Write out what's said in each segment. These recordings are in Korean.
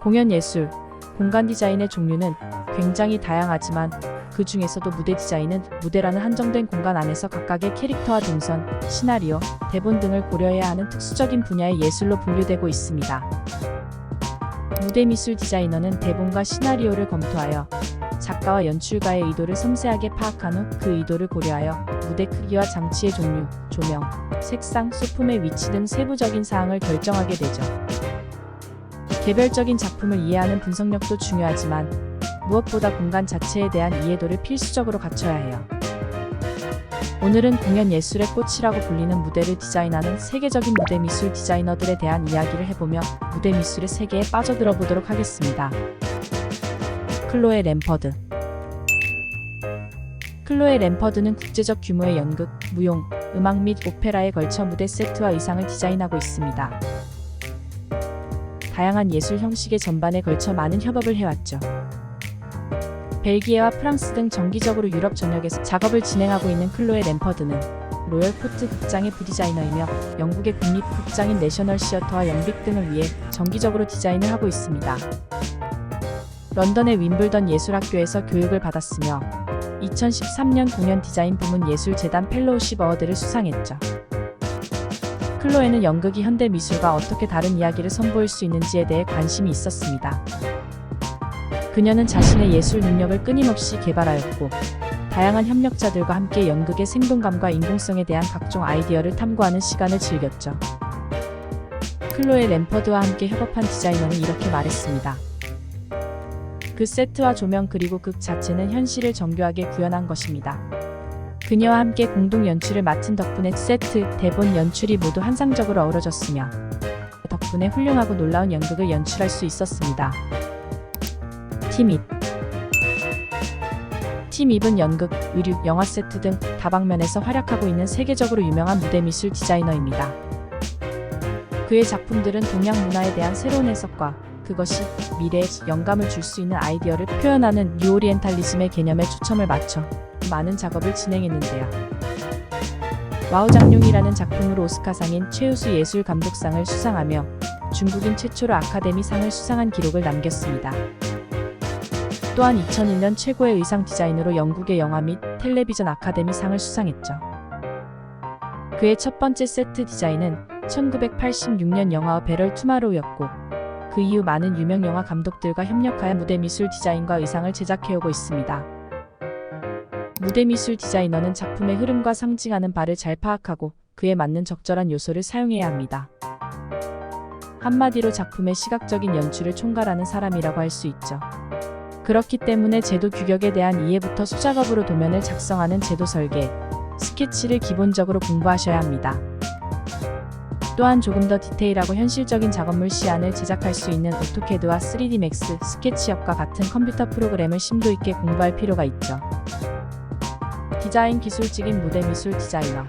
공연 예술, 공간 디자인의 종류는 굉장히 다양하지만 그 중에서도 무대 디자인은 무대라는 한정된 공간 안에서 각각의 캐릭터와 동선, 시나리오, 대본 등을 고려해야 하는 특수적인 분야의 예술로 분류되고 있습니다. 무대 미술 디자이너는 대본과 시나리오를 검토하여 작가와 연출가의 의도를 섬세하게 파악한 후 그 의도를 고려하여 무대 크기와 장치의 종류, 조명, 색상, 소품의 위치 등 세부적인 사항을 결정하게 되죠. 개별적인 작품을 이해하는 분석력도 중요하지만 무엇보다 공간 자체에 대한 이해도를 필수적으로 갖춰야 해요. 오늘은 공연 예술의 꽃이라고 불리는 무대를 디자인하는 세계적인 무대 미술 디자이너들에 대한 이야기를 해보며 무대 미술의 세계에 빠져들어 보도록 하겠습니다. 클로에 램퍼드 클로에 램퍼드는 국제적 규모의 연극, 무용, 음악 및 오페라에 걸쳐 무대 세트와 의상을 디자인하고 있습니다. 다양한 예술 형식의 전반에 걸쳐 많은 협업을 해왔죠. 벨기에와 프랑스 등 정기적으로 유럽 전역에서 작업을 진행하고 있는 클로에 램퍼드는 로열 코트 극장의 부디자이너이며 영국의 국립 극장인 내셔널 시어터와 영빅 등을 위해 정기적으로 디자인을 하고 있습니다. 런던의 윈블던 예술학교에서 교육을 받았으며 2013년 공연 디자인 부문 예술재단 펠로우십 어워드를 수상했죠. 클로에는 연극이 현대 미술과 어떻게 다른 이야기를 선보일 수 있는지에 대해 관심이 있었습니다. 그녀는 자신의 예술 능력을 끊임없이 개발하였고, 다양한 협력자들과 함께 연극의 생동감과 인공성에 대한 각종 아이디어를 탐구하는 시간을 즐겼죠. 클로에 램퍼드와 함께 협업한 디자이너는 이렇게 말했습니다. 그 세트와 조명 그리고 극 자체는 현실을 정교하게 구현한 것입니다. 그녀와 함께 공동 연출을 맡은 덕분에 세트, 대본 연출이 모두 환상적으로 어우러졌으며 덕분에 훌륭하고 놀라운 연극을 연출할 수 있었습니다. 팀입 팀입은 연극, 의류, 영화 세트 등 다방면에서 활약하고 있는 세계적으로 유명한 무대 미술 디자이너입니다. 그의 작품들은 동양 문화에 대한 새로운 해석과 그것이 미래에 영감을 줄 수 있는 아이디어를 표현하는 뉴오리엔탈리즘의 개념에 초점을 맞춰 많은 작업을 진행했는데요. 와우장룡이라는 작품으로 오스카상인 최우수 예술 감독상을 수상하며 중국인 최초로 아카데미 상을 수상한 기록을 남겼습니다. 또한 2001년 최고의 의상 디자인으로 영국의 영화 및 텔레비전 아카데미 상을 수상했죠. 그의 첫 번째 세트 디자인은 1986년 영화 베럴 투마로우였고 그 이후 많은 유명 영화 감독들과 협력하여 무대 미술 디자인과 의상을 제작해오고 있습니다. 무대 미술 디자이너는 작품의 흐름과 상징하는 바를 잘 파악하고 그에 맞는 적절한 요소를 사용해야 합니다. 한마디로 작품의 시각적인 연출을 총괄하는 사람이라고 할 수 있죠. 그렇기 때문에 제도 규격에 대한 이해부터 수작업으로 도면을 작성하는 제도 설계, 스케치를 기본적으로 공부하셔야 합니다. 또한 조금 더 디테일하고 현실적인 작업물 시안을 제작할 수 있는 오토캐드와 3D 맥스, 스케치업과 같은 컴퓨터 프로그램을 심도 있게 공부할 필요가 있죠. 디자인 기술직인 무대 미술 디자이너.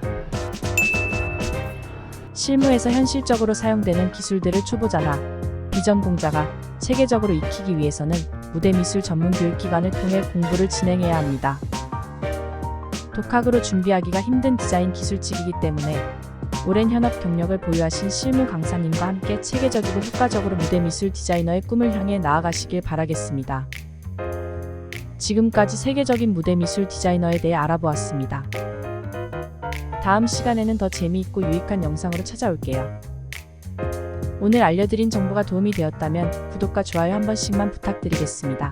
실무에서 현실적으로 사용되는 기술들을 초보자나 비전공자가 체계적으로 익히기 위해서는 무대 미술 전문 교육 기관을 통해 공부를 진행해야 합니다. 독학으로 준비하기가 힘든 디자인 기술직이기 때문에 오랜 현업 경력을 보유하신 실무 강사님과 함께 체계적이고 효과적으로 무대 미술 디자이너의 꿈을 향해 나아가시길 바라겠습니다. 지금까지 세계적인 무대 미술 디자이너에 대해 알아보았습니다. 다음 시간에는 더 재미있고 유익한 영상으로 찾아올게요. 오늘 알려드린 정보가 도움이 되었다면 구독과 좋아요 한 번씩만 부탁드리겠습니다.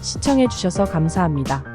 시청해주셔서 감사합니다.